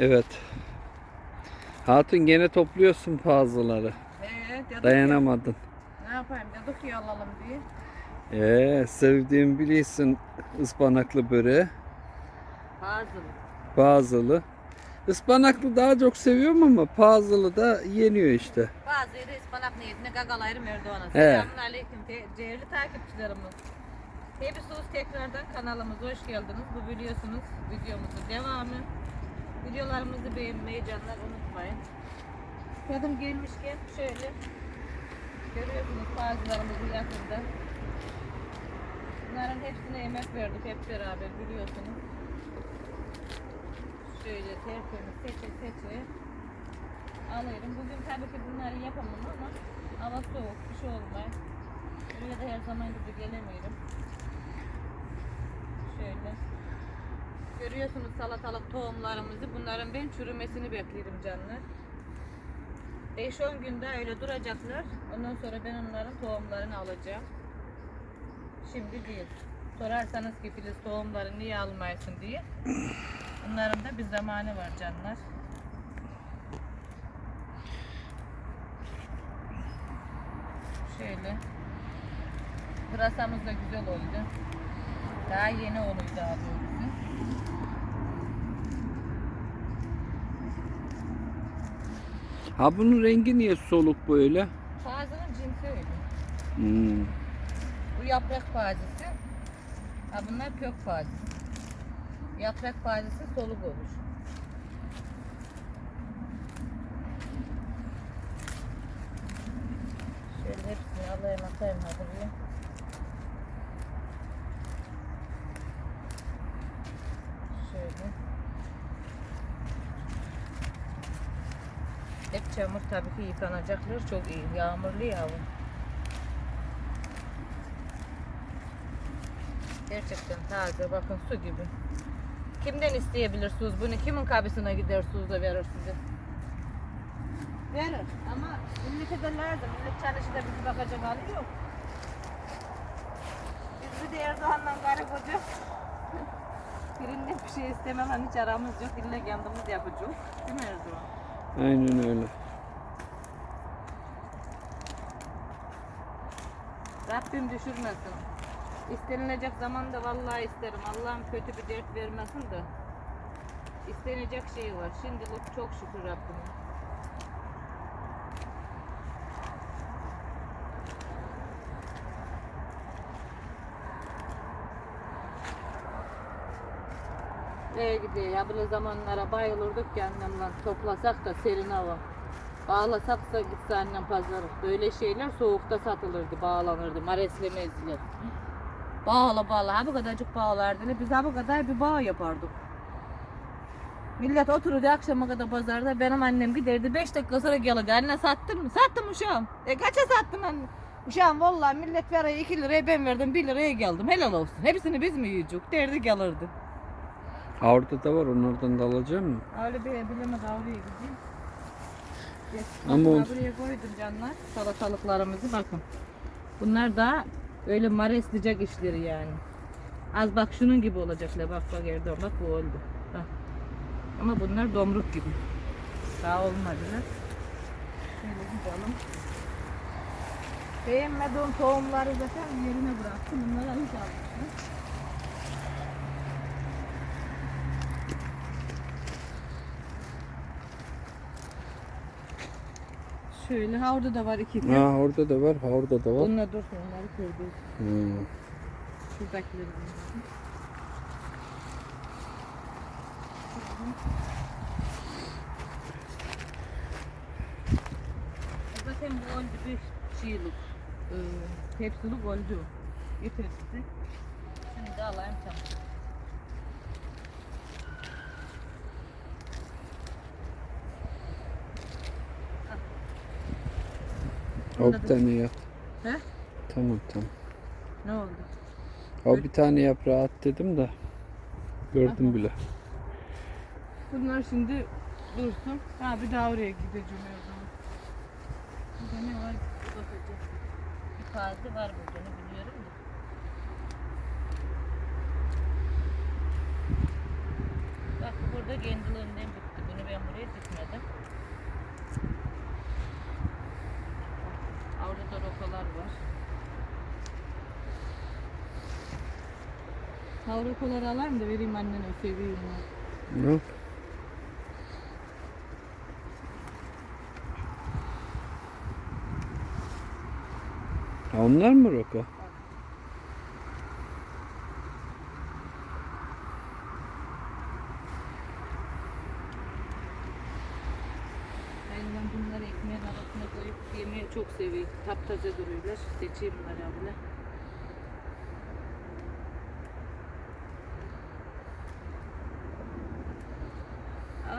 Evet. Hatun gene topluyorsun fazlaları. Dedik Dayanamadın. ya, ne yapayım dedik ya alalım diye. Ee, sevdiğimi biliyorsun ıspanaklı böreği. Fazıl. Bazılı. Ispanaklı daha çok seviyorum ama bazılı da yeniyor işte. Bazı yeri ıspanak niyetine gagalayırım Erdoğan'a. He. Selamun aleyküm değerli takipçilerimiz. Hepiniz tekrardan kanalımıza hoş geldiniz. Bu biliyorsunuz videomuzun devamı. Videolarımızı beğenmeyi canlar unutmayın. Kadın gelmişken şöyle görüyorsunuz bazılarımızı yakında. Bunların hepsine emek verdik hep beraber biliyorsunuz. Şöyle tertemiz seçe seçe alıyorum. Bugün tabii ki bunları yapamam ama hava soğuk, bir şey olmaz. Buraya da her zaman gibi gelemiyorum. Şöyle. Görüyorsunuz salatalık tohumlarımızı. Bunların ben çürümesini bekliyorum canlar. 5-10 günde öyle duracaklar. Ondan sonra ben onların tohumlarını alacağım. Şimdi değil. Sorarsanız ki Filiz tohumları niye almayasın diye. Bunların da bir zamanı var canlar. Şöyle. Pırasamız da güzel oldu. Daha yeni oldu daha doğrusu. Ha bunun rengi niye soluk böyle? Fazlının cinsi öyle. Hmm. Bu yaprak fazisi. Ha bunlar kök fazisi. Yaprak fazisi soluk olur. Şöyle hepsini alayım atayım hadi bir. Şöyle. Hep çamur tabii ki yıkanacaklar. Çok iyi. Yağmurlu yağmur. Gerçekten taze bakın su gibi. Kimden isteyebilirsiniz bunu? Kimin kabisine gidersiniz de verir size? Verir ama millete de lazım. Millet çalışıda bizi bakacak hali yok. Biz bir de Erdoğan'la karı koca. Birinden bir şey istemem hani hiç aramız yok. İlle kendimiz yapacağız. Değil mi Erdoğan? Aynen öyle. Rabbim düşürmesin. İstenilecek zaman da vallahi isterim. Allah'ım kötü bir dert vermesin de. İstenecek şey var. Şimdilik çok şükür Rabbime. Neye gidiyor ya böyle zamanlara bayılırdık ki annemle toplasak da serin hava. Bağlasak da gitse annem pazarı. Böyle şeyler soğukta satılırdı, bağlanırdı. Maresle mezgiler. Bağla bağla. Ha bu kadarcık bağlardı. Biz ha bu kadar bir bağ yapardık. Millet otururdu akşama kadar pazarda. Benim annem giderdi. 5 dakika sonra gelirdi. Anne sattın mı? Sattım uşağım. E kaça sattın anne? Uşağım vallahi millet parayı 2 liraya ben verdim 1 liraya geldim. Helal olsun. Hepsini biz mi yiyecek? Derdi gelirdi. Ha, Orada da var onlardan da alacağım mı? Öyle bir bilemez oraya gideyim. Ama Ama buraya koydum canlar. Salatalıklarımızı bakın. Bunlar da öyle mareslicek işleri yani. Az bak şunun gibi olacaklar. Bak bak Erdoğan bak bu oldu. Bak. Ama bunlar domruk gibi. Daha olmadılar. Şöyle gidelim. Beğenmediğim tohumları zaten yerine bıraktım. Bunları hiç almışım. Şöyle ha orada da var iki Ha orada da var, ha orada da var. Onunla dur onları kırdı. Hmm. Şuradakileri de. Zaten bu oldu bir şeylik. Ee, tepsilik oldu. Tepsi. Şimdi alayım tamam. O bir tane yap. He? Tamam tamam. Ne oldu? O bir tane yaprağı at dedim de. Gördüm bile. Bunlar şimdi dursun. Ha bir daha oraya gideceğim o zaman. Burada ne var? Bakacağım. Bir taze var burada ne biliyorum da. Bak burada kendiliğinden bitti. oraya dikmedim. Orada da rokalar var. Ha rokaları alayım da vereyim annene seveyim onu. Yok. Onlar mı roka? Yani ben bunları ekmeğin arasına koyup yemeyi çok seviyorum. Taptaze duruyorlar. Seçeyim bunları abla.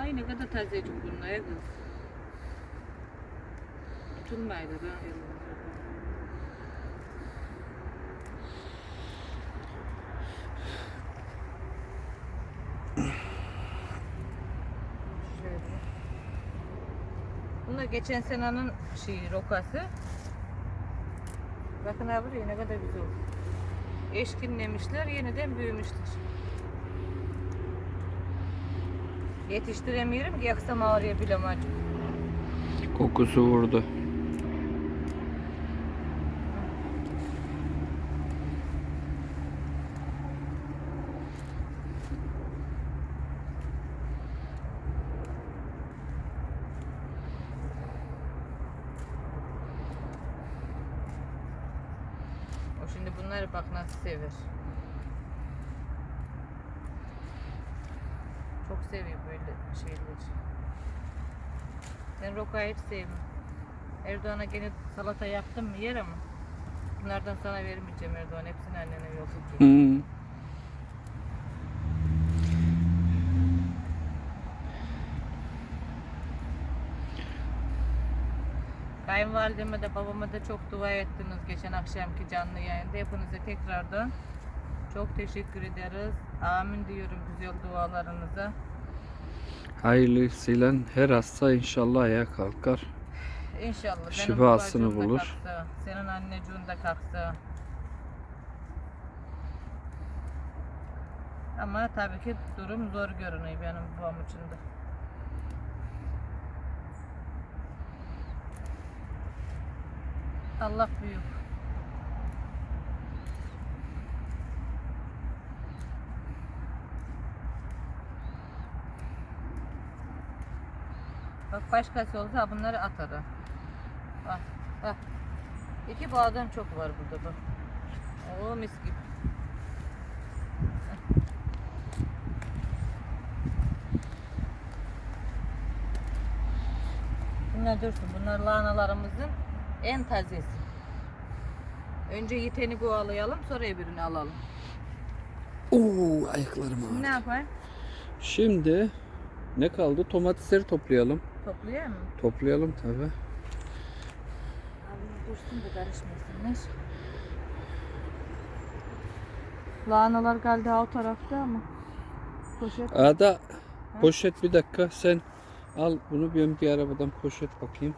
Ay ne kadar tazecik bunlar ya kız. Tutulmaydı ben elimde. Şöyle. Bunlar geçen senenin şeyi rokası. Bakın abi ne kadar güzel. Eşkinlemişler, yeniden büyümüşler. Yetiştiremiyorum ki yaksam ağrıya bile. Kokusu vurdu. O bunları bak nasıl sever. Çok seviyor böyle şeyleri. Ben rokayı hiç sevmem. Erdoğan'a gene salata yaptım mı yer ama. Bunlardan sana vermeyeceğim Erdoğan. Hepsini annene yollayacağım. Kayınvalideme de babama da çok dua ettiniz geçen akşamki canlı yayında. Hepinize tekrardan çok teşekkür ederiz. Amin diyorum güzel dualarınıza. Hayırlısıyla her hasta inşallah ayağa kalkar. İnşallah. Benim Şifasını bulur. kalksa, senin anneciğin de kalksa. Ama tabii ki durum zor görünüyor benim babam için de. Allah büyük. Bak başkası olsa bunları atar. Bak bak. İki bağdan çok var burada bak. Oo mis gibi. Bunlar dursun. Bunlar lahanalarımızın en tazesi. Önce yiteni kovalayalım sonra öbürünü alalım. Oo ayaklarım Şimdi ne yapayım? Şimdi ne kaldı? Domatesleri toplayalım. Toplayayım mı? Toplayalım tabi. Abi dursun da karışmasınlar. Lahanalar galiba o tarafta ama. Poşet. Ada poşet bir dakika sen al bunu ben bir arabadan poşet bakayım.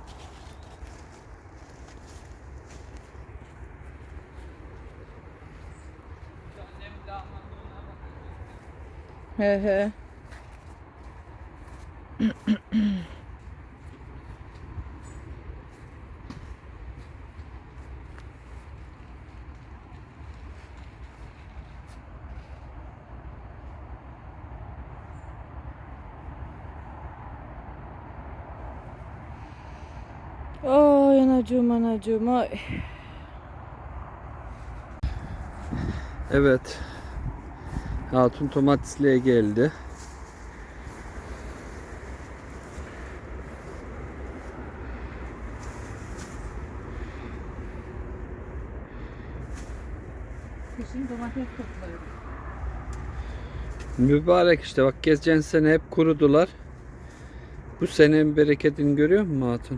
He he. Ay anacığım anacığım ay. Evet. Hatun domatesliğe geldi. Kışın domates topluyorum. Mübarek işte bak geçen sene hep kurudular. Bu senenin bereketini görüyor musun Hatun?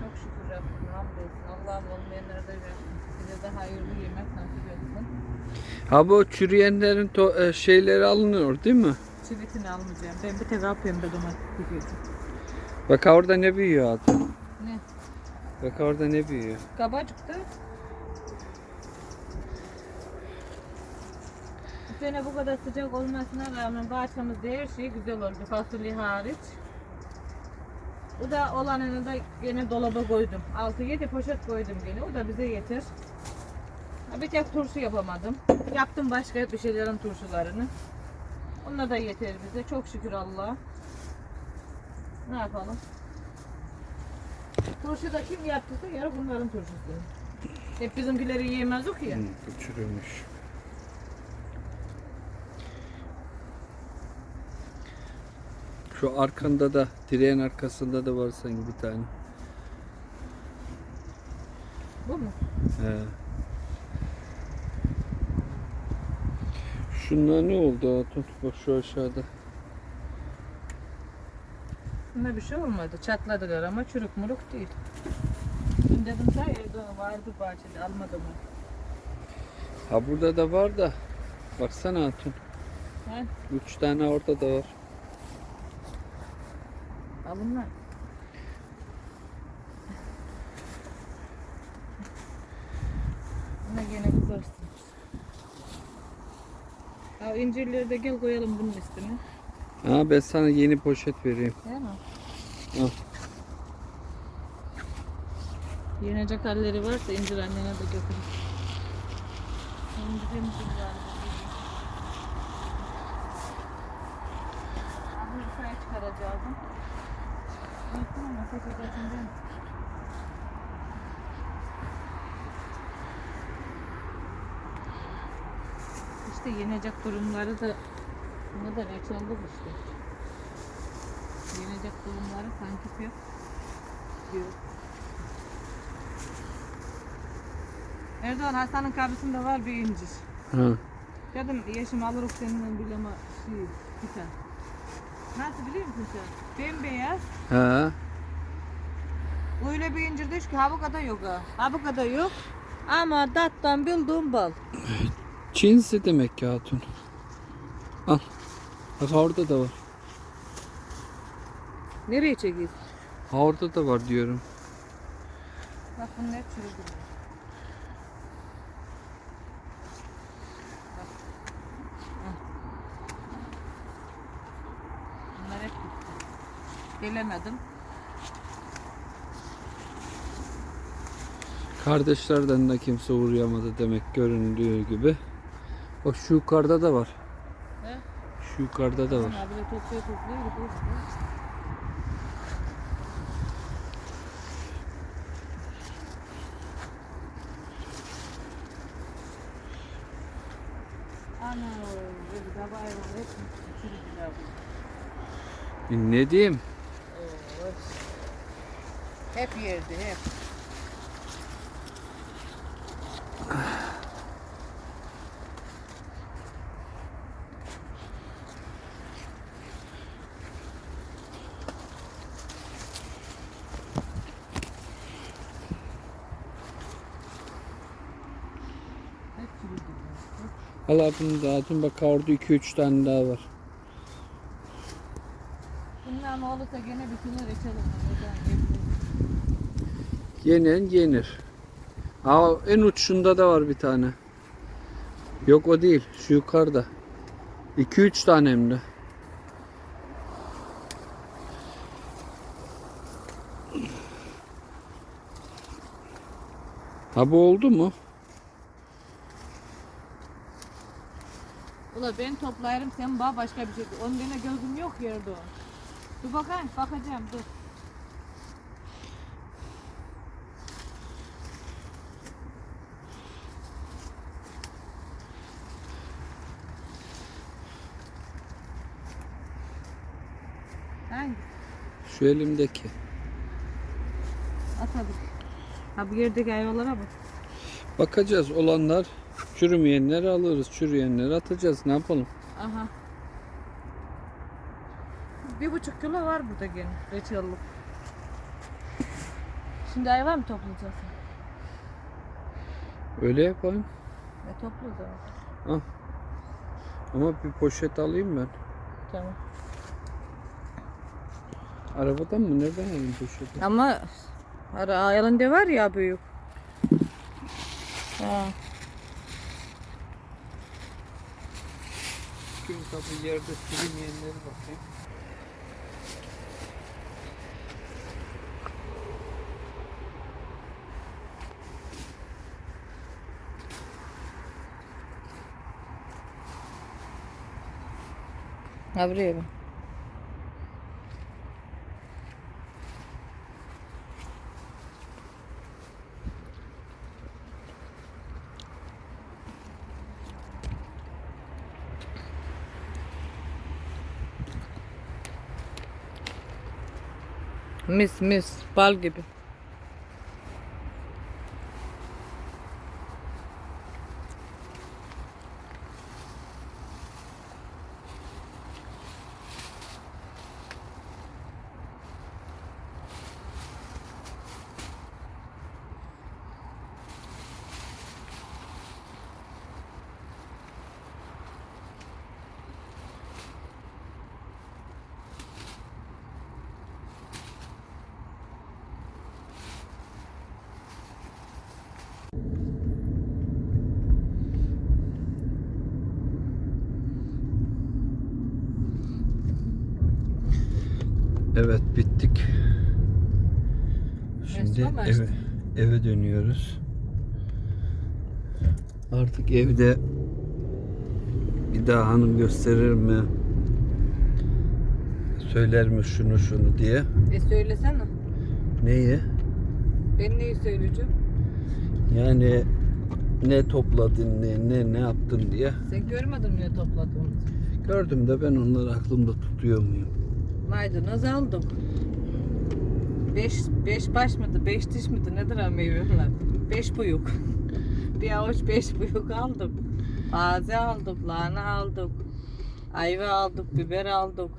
Çok şükür Rabbim hamdolsun. Allah'ım olmayanlara da versin. Size de hayırlı yemek nasip etsin. Ha bu çürüyenlerin to- e, şeyleri alınıyor değil mi? Çivitini almayacağım. Ben bir tek pembe domates dikeceğim. Bak orada ne büyüyor Hatun? Ne? Bak orada ne büyüyor? Kabacıktı. Bu sene bu kadar sıcak olmasına rağmen bahçemizde her şey güzel oldu. Fasulye hariç. Bu da olanını da yine dolaba koydum. 6-7 poşet koydum yine. O da bize yeter. Bir tek turşu yapamadım. Yaptım başka bir şeylerin turşularını. Onlar da yeter bize. Çok şükür Allah'a. Ne yapalım? Turşu da kim yaptıysa yarı bunların turşusu. Hep bizimkileri yiyemez o ki ya. Hı, bu çürümüş. Şu arkanda da direğin arkasında da var sanki bir tane. Bu mu? He. Şunlar ne oldu Hatun? Bak şu aşağıda. Bunda bir şey olmadı. Çatladılar ama çürük muruk değil. Dün dedim sen evde vardı bahçede almadım onu. Ha burada da var da. Baksana Hatun. He? Üç tane orada da var. Al bunlar. Buna gene kızarsın. Ya incirleri de gel koyalım bunun üstüne. Ha ben sana yeni poşet vereyim. Değil mi? Al. Yenecek halleri varsa incir annene de götürür. İncir incir galiba. Abi sayı çıkaracaktım. Unuttum ama fotoğrafını İşte yenecek durumları da buna da reçellik işte. Yenecek durumları sanki yok. Erdoğan Hasan'ın kapısında var bir incir. Ha. Dedim yeşim alırız seninle bileme şey tane. Nasıl biliyor musun sen? Bembeyaz. Ha. Öyle bir incir düş ki habukada yok ha. Habukada yok. Ama tattan bildiğim bal. Çinsi demek ki Hatun. Al. Bak orada da var. Nereye çekiyorsun? Ha orada da var diyorum. Bak hep çürüdü. Bunlar hep gitti. Gelemedim. Kardeşlerden de kimse uğrayamadı demek göründüğü gibi. Bak şu yukarıda da var. He? Şu yukarıda da var. Abi de topluyor topluyor. E, Ne diyeyim? Hep yerdi. Hep Al bunu da Hatun bak orada 2-3 tane daha var. Bunlar ne olursa gene bütünler? Hep- Yenen yenir. Ha en uçunda da var bir tane. Yok o değil. Şu yukarıda. 2-3 tane hem de. Ha bu oldu mu? Ula ben toplarım sen bana başka bir şey. Onun dene gözüm yok yerde o. Dur bakayım bakacağım dur. Hangi? Şu elimdeki. Atadık. Ha bu yerdeki ayvalara bak. Bakacağız olanlar çürümeyenleri alırız. Çürüyenleri atacağız. Ne yapalım? Aha. Bir buçuk kilo var burada gene reçellik. Şimdi ayva mı toplayacaksın? Öyle yapalım. E topla o zaman. Ama bir poşet alayım ben. Tamam. Arabadan mı? Nereden alayım poşeti? Ama ara ayalında var ya büyük. Ha. gün tabi yerde silinmeyenleri bakayım. Abrigo. Mis mis bal gibi. Evet bittik. Şimdi eve, eve dönüyoruz. Artık evde bir daha hanım gösterir mi? Söyler mi şunu şunu diye. E söylesene. Neyi? Ben neyi söyleyeceğim? Yani ne topladın ne ne ne yaptın diye. Sen görmedin mi ne topladığımızı? Gördüm de ben onları aklımda tutuyor muyum? Maydanoz aldım. Beş, beş baş mıydı, beş diş miydi nedir ha meyveler? Beş buyuk. bir avuç beş buyuk aldık. Taze aldık, lahana aldık. Ayva aldık, biber aldık.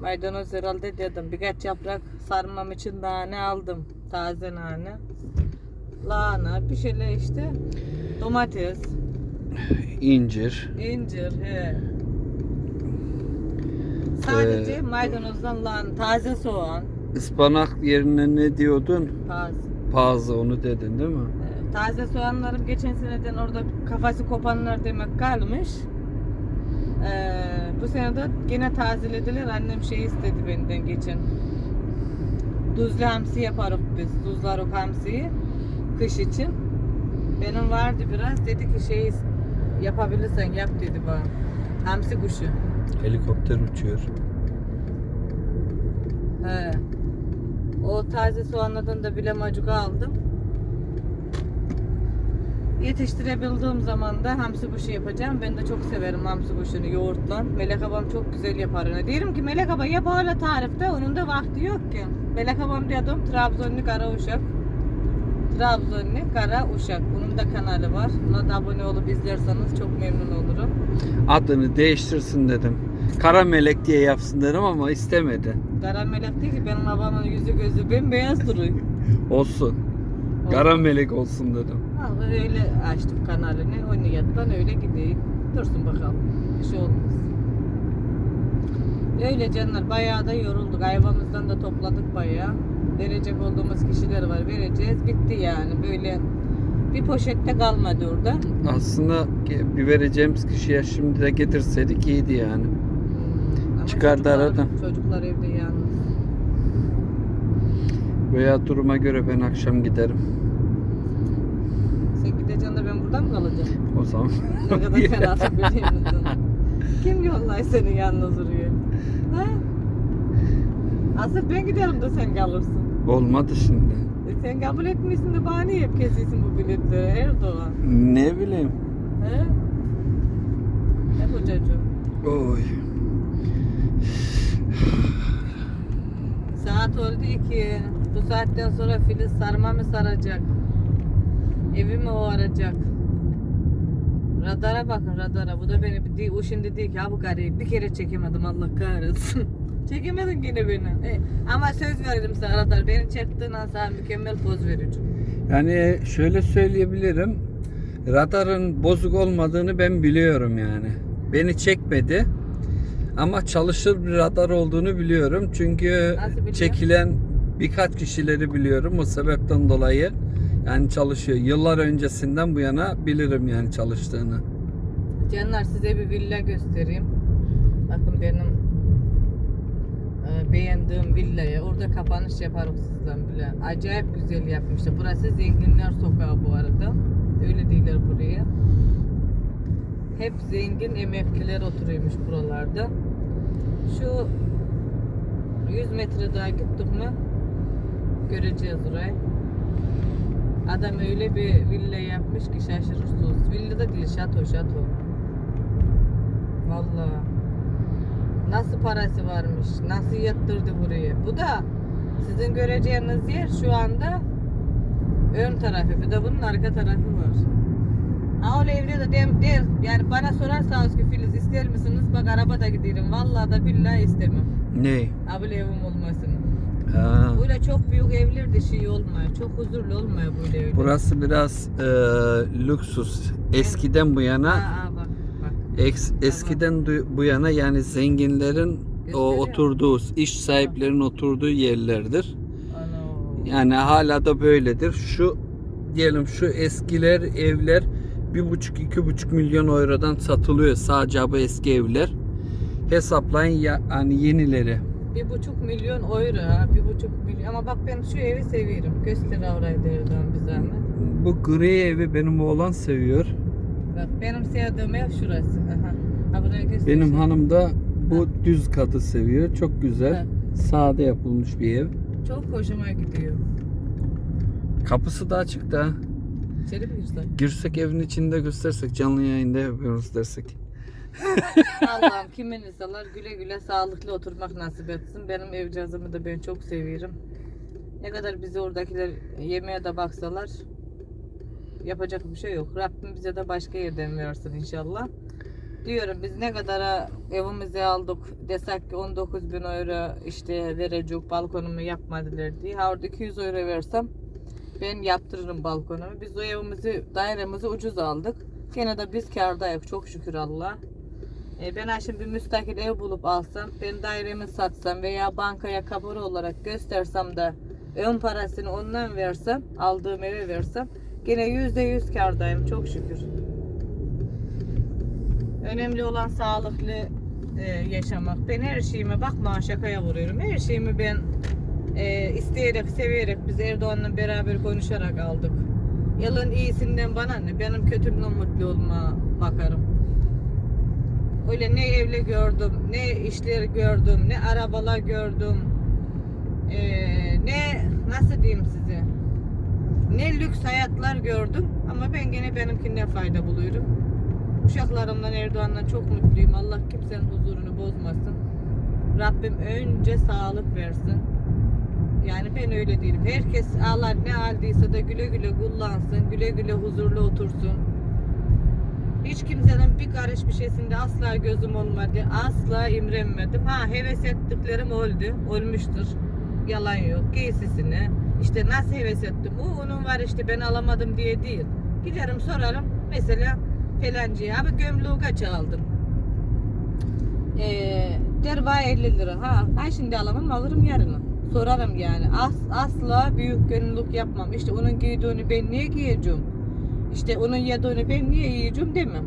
Maydanoz herhalde dedim. Birkaç yaprak sarmam için nane aldım. Taze nane. Lahana, bir şeyler işte. Domates, İncir. incir, he. Sadece maydanozdan lahana, taze soğan, Ispanak yerine ne diyordun? taze. Pazı onu dedin değil mi? Ee, Taze soğanlarım geçen seneden orada kafası kopanlar demek kalmış. Ee, bu sene de gene tazelediler. Annem şey istedi benden geçen. Tuzlu hamsi yaparız biz. Tuzlarız hamsiyi kış için. Benim vardı biraz. Dedi ki şey yapabilirsen yap dedi bana. Hamsi kuşu. Helikopter uçuyor. He. O taze soğanlardan da bile macuka aldım. Yetiştirebildiğim zaman da hamsi kuşu yapacağım. Ben de çok severim hamsi kuşunu yoğurtla. Melek abam çok güzel yapar onu. Diyelim ki Melek abla yap hala tarifte. Onun da vakti yok ki. Melek abam diyordum Trabzonlu kara uşak. Trabzonlu kara uşak. Bunun da kanalı var. Buna da abone olup izlerseniz çok memnun olurum. Adını değiştirsin dedim. Kara melek diye yapsın dedim ama istemedi. Kara melek değil ki benim babamın yüzü gözü bembeyaz duruyor. Olsun. Kara melek olsun dedim. Ha, öyle açtım kanalını. O niyetten öyle gideyim. Dursun bakalım. Bir şey olmaz. Öyle canlar bayağı da yorulduk. Ayvamızdan da topladık bayağı. Verecek olduğumuz kişiler var. Vereceğiz. Bitti yani. Böyle bir poşette kalmadı orada. Aslında bir vereceğimiz kişiye şimdi de getirseydik iyiydi yani. Ama Çıkardı çocuklar- aradan. Çocuklar evde yalnız. Veya duruma göre ben akşam giderim. Sen gideceksin de ben burada mı kalacağım? O zaman. Ne kadar fenasın biliyor musun? Kim yollay seni yalnız duruyor? Ha? Asıl ben giderim de sen kalırsın. Olmadı şimdi. Sen kabul etmişsin de bahane yap kesiyorsun bu biletleri Erdoğan. Ne bileyim. He? Ne kocacığım? Oy. Saat oldu iki. Bu saatten sonra Filiz sarma mı saracak? Evi mi oğaracak? Radara bakın radara. Bu da beni bir, o şimdi değil ki ha bu karıyı bir kere çekemedim Allah kahretsin. Çekemedin yine beni. E, ama söz veririm sana radar. Beni çektiğin an sana mükemmel poz vereceğim. Yani şöyle söyleyebilirim. Radarın bozuk olmadığını ben biliyorum yani. Beni çekmedi. Ama çalışır bir radar olduğunu biliyorum. Çünkü Nasıl biliyorsun? çekilen birkaç kişileri biliyorum. O sebepten dolayı yani çalışıyor. Yıllar öncesinden bu yana bilirim yani çalıştığını. Canlar size bir villa göstereyim. Bakın benim beğendiğim villaya. Orada kapanış yaparım sizden bile. Acayip güzel yapmışlar. Burası Zenginler Sokağı bu arada. Öyle değiller buraya. hep zengin emekliler oturuyormuş buralarda. Şu 100 metre daha gittik mi göreceğiz orayı. Adam öyle bir villa yapmış ki şaşırırsınız. Villa da değil, şato şato. Vallahi. Nasıl parası varmış, nasıl yatırdı buraya. Bu da sizin göreceğiniz yer şu anda ön tarafı. Bir de bunun arka tarafı var. Ha öyle evde de dem, der, yani bana sorarsanız ki Filiz ister misiniz? Bak araba da giderim. Vallahi da billahi istemem. Ne? Böyle evim olmasını. Ha. Böyle çok büyük evler de şey olmuyor. Çok huzurlu olmuyor böyle evler. Burası biraz e, lüksus. Eskiden bu yana Ha, ha. Eks, eskiden du- bu yana yani zenginlerin o oturduğu, iş sahiplerinin oturduğu yerlerdir. Yani hala da böyledir. Şu diyelim şu eskiler evler bir buçuk iki buçuk milyon eurodan satılıyor sadece bu eski evler. Hesaplayın ya hani yenileri. Bir buçuk milyon euro ha. Bir buçuk milyon. Ama bak ben şu evi seviyorum. Göster orayı derden bir zahmet. Bu gri evi benim oğlan seviyor. Bak benim sevdiğim ev şurası. Aha. Ha. Benim hanım da bu düz katı seviyor. Çok güzel. Sade yapılmış bir ev. Çok hoşuma gidiyor. Kapısı da açık da. İçeri mi girsek? Girsek evin içinde göstersek canlı yayında yapıyoruz dersek. Allah'ım kimin insanlar güle güle sağlıklı oturmak nasip etsin. Benim ev cihazımı da ben çok seviyorum. Ne kadar bizi oradakiler yemeğe de baksalar yapacak bir şey yok. Rabbim bize de başka yerden versin inşallah. Diyorum biz ne kadara evimizi aldık desek ki 19 bin euro işte verecek balkonumu yapmadılar diye. Ha orada 200 euro versem ben yaptırırım balkonumu. Biz o evimizi dairemizi ucuz aldık. Gene de biz kârdayız çok şükür Allah. E, ben şimdi bir müstakil ev bulup alsam, ben dairemi satsam veya bankaya kapora olarak göstersem de ön parasını ondan versem, aldığım eve versem gene yüzde yüz kârdayım çok şükür. Önemli olan sağlıklı e, yaşamak. Ben her şeyime bakma şakaya vuruyorum. Her şeyimi ben e, isteyerek, severek biz Erdoğan'la beraber konuşarak aldık. Yılın iyisinden bana ne? Benim kötümden mutlu olma bakarım. Öyle ne evli gördüm, ne işler gördüm, ne arabalar gördüm. Ee, ne nasıl diyeyim size? Ne lüks hayatlar gördüm ama ben gene benimkinden fayda buluyorum. Uşaklarımdan Erdoğan'dan çok mutluyum. Allah kimsenin huzurunu bozmasın. Rabbim önce sağlık versin. Yani ben öyle değilim. Herkes Allah ne aldıysa da güle güle kullansın, güle güle huzurlu otursun. Hiç kimsenin bir karış bir şeysinde asla gözüm olmadı. Asla imrenmedim. Ha heves ettiklerim oldu. Olmuştur. Yalan yok. Giysisine. İşte nasıl heves ettim? O onun var işte ben alamadım diye değil. Giderim sorarım. Mesela felancıya abi gömleği kaç aldın? Ee, der bana 50 lira. Ha, ha şimdi alamam alırım yarını. Sorarım yani. As, asla büyük gönüllülük yapmam. İşte onun giydiğini ben niye giyeceğim? İşte onun yediğini ben niye yiyeceğim demem.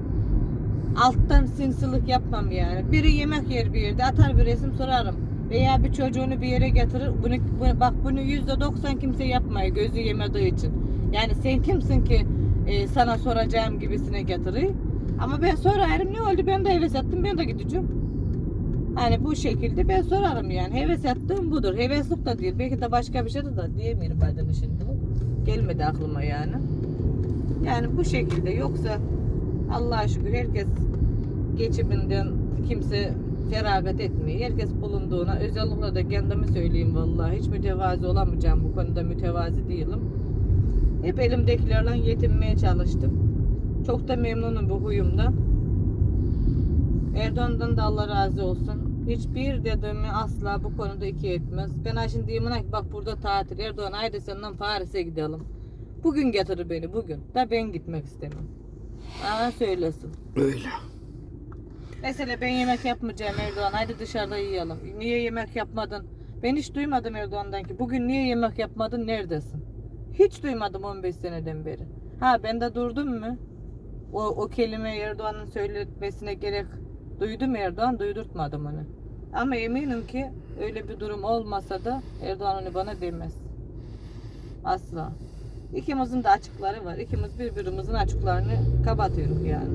Alttan sinsilik yapmam yani. Biri yemek yer bir yerde atar bir resim sorarım. Veya bir çocuğunu bir yere getirir. Bunu, bunu- bak bunu yüzde doksan kimse yapmıyor gözü yemediği için. Yani sen kimsin ki e, sana soracağım gibisine getirir. Ama ben sorarım ne oldu ben de heves ettim ben de gideceğim. Hani bu şekilde ben sorarım yani. Heves ettiğim budur. Heveslik da değil. Belki de başka bir şey de da diyemiyorum bazen şimdi. Gelmedi aklıma yani. Yani bu şekilde yoksa Allah'a şükür herkes geçiminden kimse feragat etmiyor. Herkes bulunduğuna özellikle de kendimi söyleyeyim vallahi hiç mütevazi olamayacağım bu konuda mütevazi değilim. Hep elimdekilerle yetinmeye çalıştım. Çok da memnunum bu huyumdan. Erdoğan'dan da Allah razı olsun. Hiçbir dediğimi asla bu konuda iki etmez. Ben şimdi diyeyim ki bak burada tatil. Erdoğan haydi senden Paris'e gidelim. Bugün getirir beni bugün. Da ben gitmek istemem. Bana söylesin. Öyle. Mesela ben yemek yapmayacağım Erdoğan. Haydi dışarıda yiyelim. Niye yemek yapmadın? Ben hiç duymadım Erdoğan'dan ki bugün niye yemek yapmadın neredesin? Hiç duymadım 15 seneden beri. Ha ben de durdum mu? O, o kelime Erdoğan'ın söyletmesine gerek duydum Erdoğan duydurtmadım onu. Ama eminim ki öyle bir durum olmasa da Erdoğan onu bana demez. Asla. İkimizin de açıkları var. İkimiz birbirimizin açıklarını kapatıyoruz yani.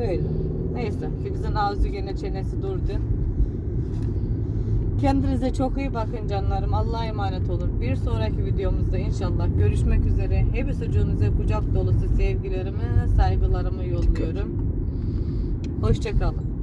Öyle. Neyse. Filiz'in ağzı gene çenesi durdu. Kendinize çok iyi bakın canlarım. Allah'a emanet olun. Bir sonraki videomuzda inşallah görüşmek üzere. Hepsi çocuğunuza kucak dolusu sevgilerimi, saygılarımı yolluyorum. Hoşçakalın.